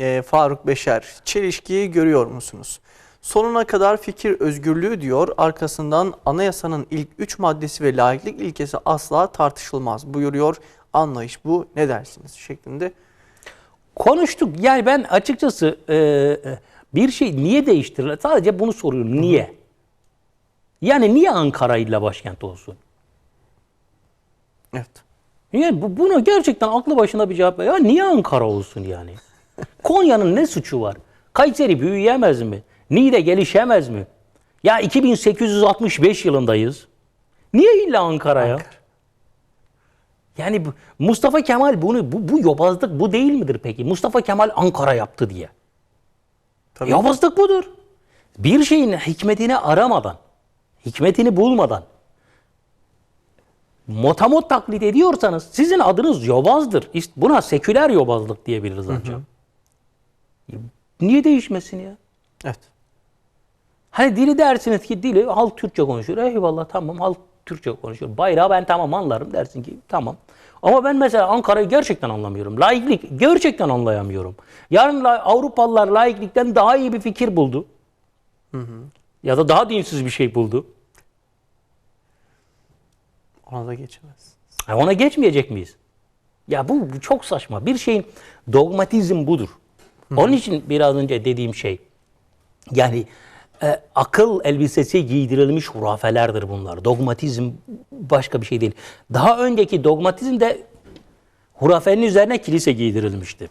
e, Faruk Beşer. Çelişkiyi görüyor musunuz? Sonuna kadar fikir özgürlüğü diyor. Arkasından anayasanın ilk üç maddesi ve laiklik ilkesi asla tartışılmaz buyuruyor. Anlayış bu. Ne dersiniz? Şeklinde. Konuştuk. Yani ben açıkçası e, bir şey niye değiştirilir? Sadece bunu soruyorum. Niye? Yani niye Ankara illa başkent olsun? Evet. Yani bu, buna gerçekten aklı başına bir cevap. Ya niye Ankara olsun yani? Konya'nın ne suçu var? Kayseri büyüyemez mi? Niğde gelişemez mi? Ya 2865 yılındayız. Niye illa Ankara'ya? Ankara. Yani Mustafa Kemal bunu bu, bu yobazlık bu değil midir peki? Mustafa Kemal Ankara yaptı diye. Tabii. Yobazlık budur. Bir şeyin hikmetini aramadan, hikmetini bulmadan motamot taklit ediyorsanız sizin adınız yobazdır. İşte buna seküler yobazlık diyebiliriz ancak. Niye değişmesin ya? Evet. Hani dili dersiniz ki dili halk Türkçe konuşuyor. Eyvallah tamam halk Türkçe konuşuyor. Bayrağı ben tamam anlarım dersin ki tamam. Ama ben mesela Ankara'yı gerçekten anlamıyorum. Laiklik gerçekten anlayamıyorum. Yarın la- Avrupalılar laiklikten daha iyi bir fikir buldu. Ya da daha dinsiz bir şey buldu. Ona da geçemez. E ona geçmeyecek miyiz? Ya bu, bu çok saçma. Bir şeyin dogmatizm budur. Onun için biraz önce dediğim şey yani e, akıl elbisesi giydirilmiş hurafelerdir bunlar. Dogmatizm başka bir şey değil. Daha önceki dogmatizm de hurafenin üzerine kilise giydirilmişti.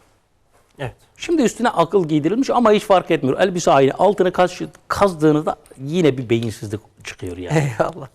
Evet. Şimdi üstüne akıl giydirilmiş ama hiç fark etmiyor. Elbise aynı. Altını kaz, kazdığınızda yine bir beyinsizlik çıkıyor yani. Eyvallah.